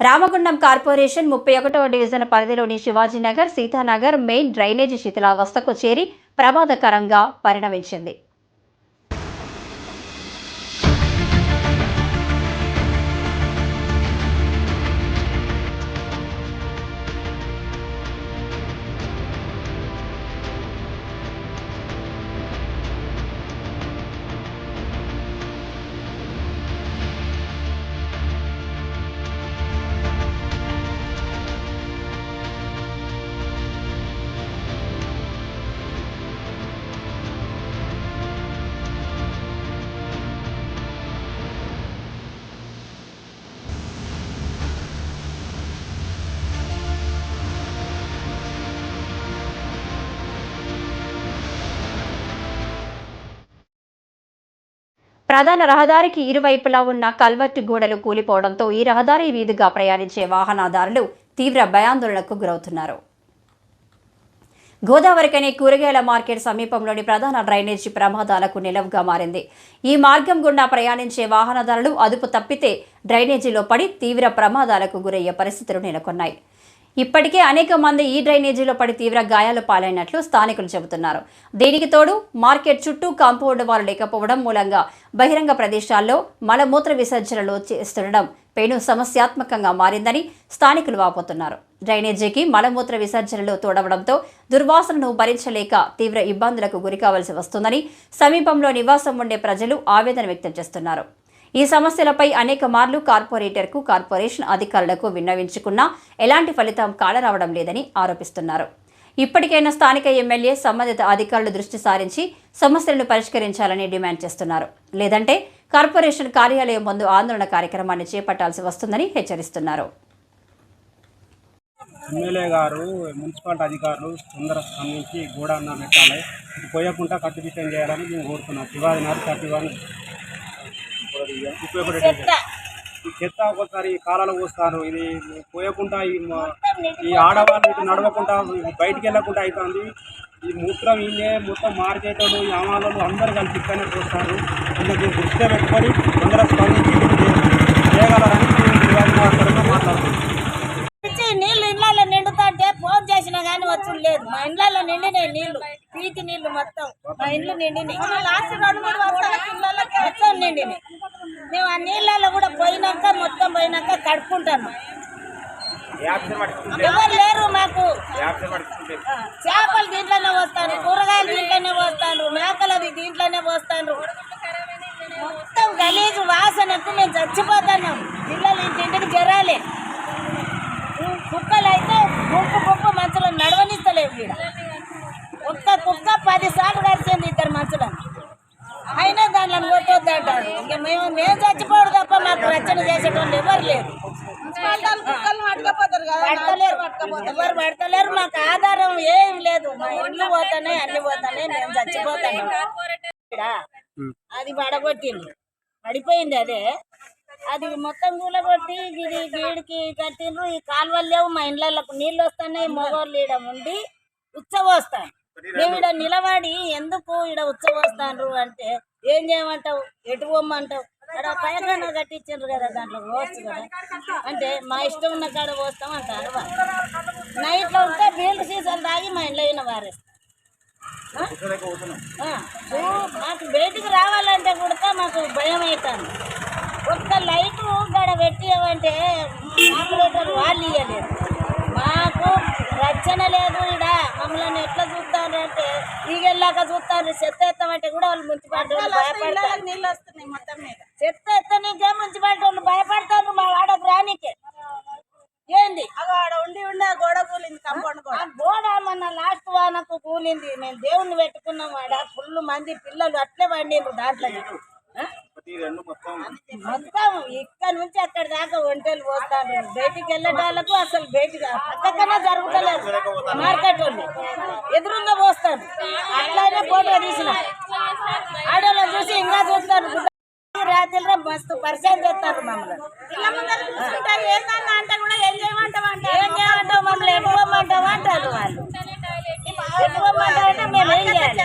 Ramagundam corporation ముప్పై ఒకటవ division పరిధిలోని శివాజీనగర్ సీతానగర్ మెయిన్ డ్రైనేజీ శిథిలావస్థకు చేరి ప్రమాదకరంగా పరిణమించింది. ప్రధాన రహదారికి ఇరువైపులా ఉన్న కల్వర్టు గోడలు కూలిపోవడంతో ఈ రహదారి వీధిగా ప్రయాణించే వాహనదారులు తీవ్ర భయాందోళనకు గురవుతున్నారు. గోదావరికని కూరగాయల మార్కెట్ సమీపంలోని ప్రధాన డ్రైనేజీ ప్రమాదాలకు నిలవుగా మారింది. ఈ మార్గం గుండా ప్రయాణించే వాహనదారులు అదుపు తప్పితే డ్రైనేజీలో పడి తీవ్ర ప్రమాదాలకు గురయ్యే పరిస్థితులు నెలకొన్నాయి. ఇప్పటికే అనేక మంది ఈ డ్రైనేజీలో పడి తీవ్ర గాయాలు పాలైనట్లు స్థానికులు చెబుతున్నారు. దీనికి తోడు మార్కెట్ చుట్టూ కాంపౌండ్ వారు లేకపోవడం మూలంగా బహిరంగ ప్రదేశాల్లో మలమూత్ర విసర్జనలు చేస్తుండడం పెను సమస్యాత్మకంగా మారిందని స్థానికులు వాపోతున్నారు. డ్రైనేజీకి మలమూత్ర విసర్జనలు తోడవడంతో దుర్వాసనను భరించలేక తీవ్ర ఇబ్బందులకు గురికావలసి వస్తుందని సమీపంలో నివాసం ఉండే ప్రజలు ఆవేదన వ్యక్తం చేస్తున్నారు. ఈ సమస్యలపై అనేక మార్లు కార్పొరేటర్కు కార్పొరేషన్ అధికారులకు విన్నవించుకున్నా ఎలాంటి ఫలితం కాలరావడం లేదని ఆరోపిస్తున్నారు. ఇప్పటికైనా స్థానిక ఎమ్మెల్యే సంబంధిత అధికారులు దృష్టి సారించి సమస్యలను పరిష్కరించాలని డిమాండ్ చేస్తున్నారు. లేదంటే కార్పొరేషన్ కార్యాలయం ముందు ఆందోళన కార్యక్రమాన్ని చేపట్టాల్సి వస్తుందని హెచ్చరిస్తున్నారు. ఎమ్మెల్యే గారు మున్సిపాలిటీ అధికారులు తొందర స్పందించి గోడన్న పెట్టాలి పోయకుండా కట్టుదిట్టం చేయాలని మేము కోరుతున్నాం. శివాజీ నారు థర్టీ డివిజన్. ఈ చెత్త ఒకసారి కాలాలు పోస్తారు ఇది పోయకుండా ఈ మా- ఈ ఆడవాళ్ళు ఇటు నడవకుండా బయటికి వెళ్ళకుండా అవుతుంది ఈ మూత్రం ఇల్లే మొత్తం మార్కెట్లు అమాలు అందరూ కలిసి ఇక్కడనే పోస్తారు. దీనికి దృష్టిలో పెట్టుకొని తొందర స్పందించి చేయగలరని నీళ్ళు ఇళ్ళల్లో నిండుతుంటే ఫోన్ చేసినా గానీ వచ్చు లేదు. మా నిండినాయి నీళ్ళు పీకి నీళ్ళు మొత్తం. మా ఇండ్లు నిండినాయి. లాస్ట్ రెండు మూడు వర్షాలకి ఇళ్ళలోకి మొత్తం నిండినాయి. మేము ఆ నీళ్ళల్లో కూడా పోయినాక మొత్తం పోయినాక కడుక్కుంటాను ఎవరు లేరు మాకు. చేపలు దీంట్లోనే వస్తాను కూరగాయలు దీంట్లోనే వస్తాను మేకలది దీంట్లోనే వస్తాను మొత్తం గలీజు వాసనకు మేము చచ్చిపోతున్నాం. పిల్లలు ఇంటింటికి జరాలి. రచన చేసేటోళ్ళు ఎవరు లేరు. ఎవరు పడతలేరు? మాకు ఆధారం ఏం లేదు. మా ఇండ్లు పోతానే అన్ని పోతానే మేము చచ్చిపోతాను. అది పడగొట్టింది. పడిపోయింది అదే. అది మొత్తం కూలగొట్టి ఇది గీడికి కట్టిండ్రు. ఈ కాలువలు లేవు మా ఇండ్లకు నీళ్ళు వస్తున్నాయి మగవాళ్ళు ఈడ ఉండి ఉచ్చబోస్తాను. మేము ఈడ నిలబడి ఎందుకు ఈడ ఉచ్చబోస్తాను అంటే ఏం చేయమంటావు? ఎటు పోమ్మంటావు అక్కడ పైన కట్టించారు కదా దాంట్లో పోవచ్చు కదా. అంటే మా ఇష్టం ఉన్న కాడ పోస్తాం అంటారు వాళ్ళు. నైట్లో ఉంటే బీల్డ్ సీజన్ తాగి మా ఇంట్లో అయిన వారే. మాకు బయటికి రావాలంటే కూడా మాకు భయం అవుతుంది ఒక్క లైట్ గడ పెట్టియమంటే వాళ్ళు ఇవ్వలేదు అంటే ఈగెళ్ళాక చూస్తారు చెత్త ఎత్తామంటే కూడా వాళ్ళు మున్సిపాలిటీ భయపడతారు. నీళ్ళు వస్తున్నాయి మొత్తం మీద. చెత్త ఎత్తనీకే మున్సిపాలిటీ వాళ్ళు భయపడతారు మా వాడకు రానికే ఏంది? ఆడ ఉండి ఉండి ఆ గోడ కూలింది కంపౌండ్ గోడ. గోడ మొన్న లాస్ట్ వానకు కూలింది. మేము దేవుణ్ణి పెట్టుకున్నాం ఆడ. ఫుల్ మంది పిల్లలు అట్లే పండిండ్రు దాంట్లో ఆ? మొత్తం ఇక్కడ నుంచి అక్కడ దాకా ఒంటెలు పోతారు బయటికి వెళ్ళేటాళ్ళకు అసలు బయటికి పక్కకన్నా జరుగుతలేదు. మార్కెట్ వాళ్ళు. ఎదురుగా పోస్తారు అట్లానే ఫోటో తీసిన. ఆడవాళ్ళని చూసి ఇంకా చూస్తారు రాత్రిలో మస్తు పరిచయం చేస్తారు మమ్మల్ని. అంటే కూడా ఏం చేయమంటావు అంటే ఏం చేయమంటావు మమ్మల్ని? ఎటు పోమంటావు అంటారు వాళ్ళు. మేము ఏం చేయాలి?